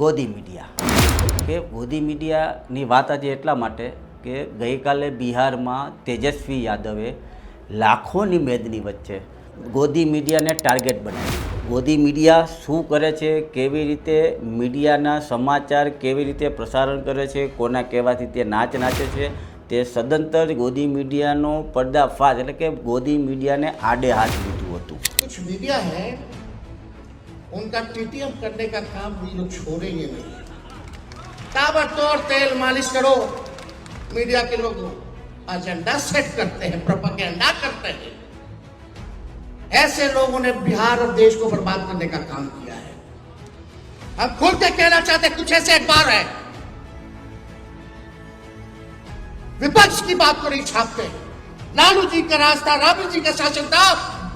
ગોદી media. કે ગોદી મીડિયાની વાત આજે એટલા માટે કે ગઈકાલે બિહારમાં તેજસ્વી યાદવે લાખોની મેદની વચ્ચે ગોદી મીડિયાને ટાર્ગેટ બનાવ્યું. ગોદી મીડિયા શું કરે છે, કેવી રીતે મીડિયાના સમાચાર કેવી રીતે પ્રસારણ કરે છે, કોના કહેવાથી તે નાચ નાચે છે, તે સદંતર ગોદી મીડિયાનો પર્દાફાશ એટલે કે ગોદી મીડિયાને આડે હાથ લીધું હતું. મીડિયા उनका टीटीएम करने का काम ये लोग छोड़ेंगे नहीं। ताबड़तोड़ तेल मालिश करो। मीडिया के लोग एजेंडा सेट करते हैं प्रोपगेंडा करते हैं। ऐसे लोगों ने बिहार और देश को बर्बाद करने का काम किया है। हम खुल के कहना चाहते कुछ ऐसे अखबार है। विपक्ष की बात को नहीं छापते। लालू जी का रास्ता राबड़ी जी का शासन था।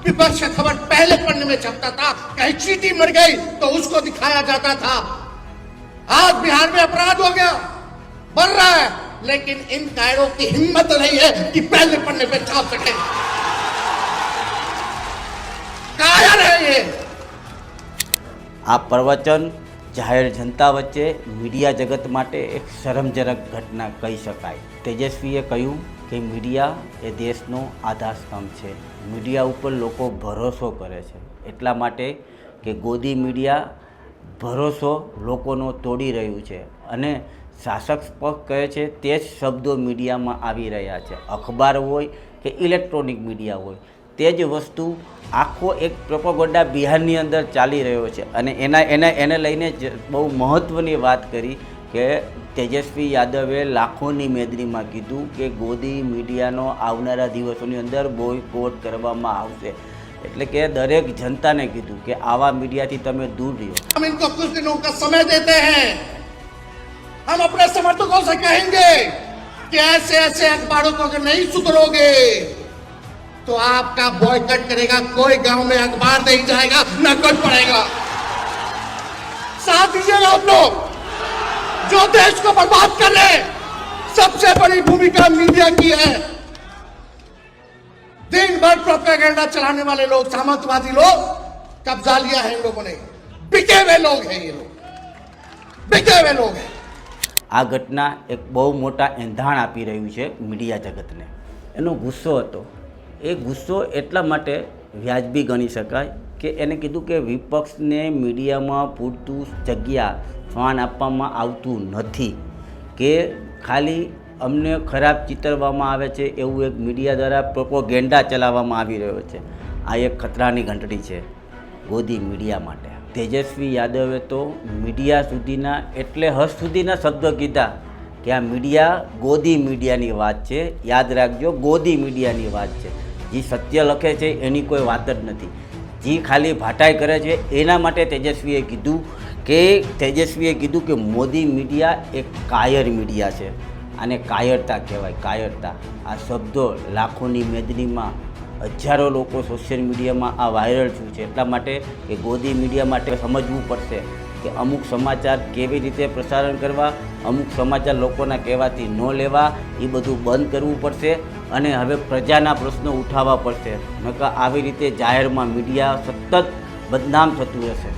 विपक्ष का खबर पहले पन्ने में छपता था कहीं चीटी मर गई तो उसको दिखाया जाता था आज बिहार में अपराध हो गया बढ़ रहा है लेकिन इन कायरों की हिम्मत नहीं है कि पहले पन्ने पे छाप सके कायर है ये આ પ્રવચન જાહેર જનતા વચ્ચે મીડિયા જગત માટે એક શરમજનક ઘટના કહી શકાય તેજસ્વીએ કહ્યું કે મીડિયા એ દેશનો આધારસ્તંભ છે. મીડિયા ઉપર લોકો ભરોસો કરે છે. એટલા માટે કે ગોદી મીડિયા ભરોસો લોકોનો તોડી રહ્યું છે અને શાસક પક્ષ કહે છે તે જ શબ્દો મીડિયામાં આવી રહ્યા છે. અખબાર હોય કે ઇલેક્ટ્રોનિક મીડિયા હોય, તે જ વસ્તુ આખો એક પ્રોપોગોડા બિહારની અંદર ચાલી રહ્યો છે. અને એના, એને એને લઈને જ બહુ મહત્ત્વની વાત કરી કે તેજસ્વી યાદવે લાખોની મેદનીમાં કીધું કે ગોદી મીડિયાનો આવનારા દિવસોની અંદર બોયકોટ કરવામાં આવશે એટલે કે દરેક જનતાને કીધું કે આવા મીડિયાથી તમે દૂર રહ્યો हम इनको कुछ दिनों का समय देते हैं हम अपने समर्थकों से कहेंगे कि ऐसे ऐसे अखबारों को अगर नहीं सुधरोगे तो आपका बॉयकट करेगा कोई गांव में अखबार नहीं जाएगा न कोई पढ़ेगा साथ दीजिएगा आप लोग जो देश को बर्बाद कर रहे हैं, सबसे बड़ी भूमिका मीडिया की है दिन भर प्रोपेगेंडा चलाने वाले लोग सामंतवादी लोग कब्जा लिया है इन लोगों ने बिके हुए लोग हैं ये लोग बिके हुए लोग हैं આ ઘટના એક બહુ મોટા એંધાણ આપી રહ્યું છે મીડિયા જગતને એનો ગુસ્સો હતો એ ગુસ્સો એટલા માટે વ્યાજબી ગણી શકાય કે એને કીધું કે વિપક્ષને મીડિયામાં પૂરતું જગ્યા સ્થાન આપવામાં આવતું નથી કે ખાલી અમને ખરાબ ચિતરવામાં આવે છે એવું એક મીડિયા દ્વારા પ્રોપોગેન્ડા ચલાવવામાં આવી રહ્યો છે. આ એક ખતરાની ઘંટડી છે ગોદી મીડિયા માટે. તેજસ્વી યાદવે તો મીડિયા સુધીના એટલે હદ સુધીના શબ્દો કીધા કે આ મીડિયા ગોદી મીડિયાની વાત છે. યાદ રાખજો, ગોદી મીડિયાની વાત છે. જે સત્ય લખે છે, એની કોઈ વાત જ નથી. જે ખાલી ભાટાઈ કરે છે, એના માટે તેજસ્વીએ કીધું કે, તેજસ્વીએ કીધું કે મોદી મીડિયા એક કાયર મીડિયા છે. આને કાયરતા કહેવાય, કાયરતા. આ શબ્દો લાખોની મેદનીમાં હજારો લોકો સોશિયલ મીડિયામાં આ વાયરલ થયું છે. એટલા માટે કે ગોદી મીડિયા માટે સમજવું પડશે. કે અમુક સમાચાર કેવી રીતે પ્રસારણ કરવા, અમુક સમાચાર લોકોના કહેવાથી ન લેવા એ બધું બંધ કરવું પડશે અને હવે પ્રજાના પ્રશ્નો ઉઠાવવા પડશે. નકર આવી રીતે જાહેરમાં મીડિયા સતત બદનામ થતું રહેશે.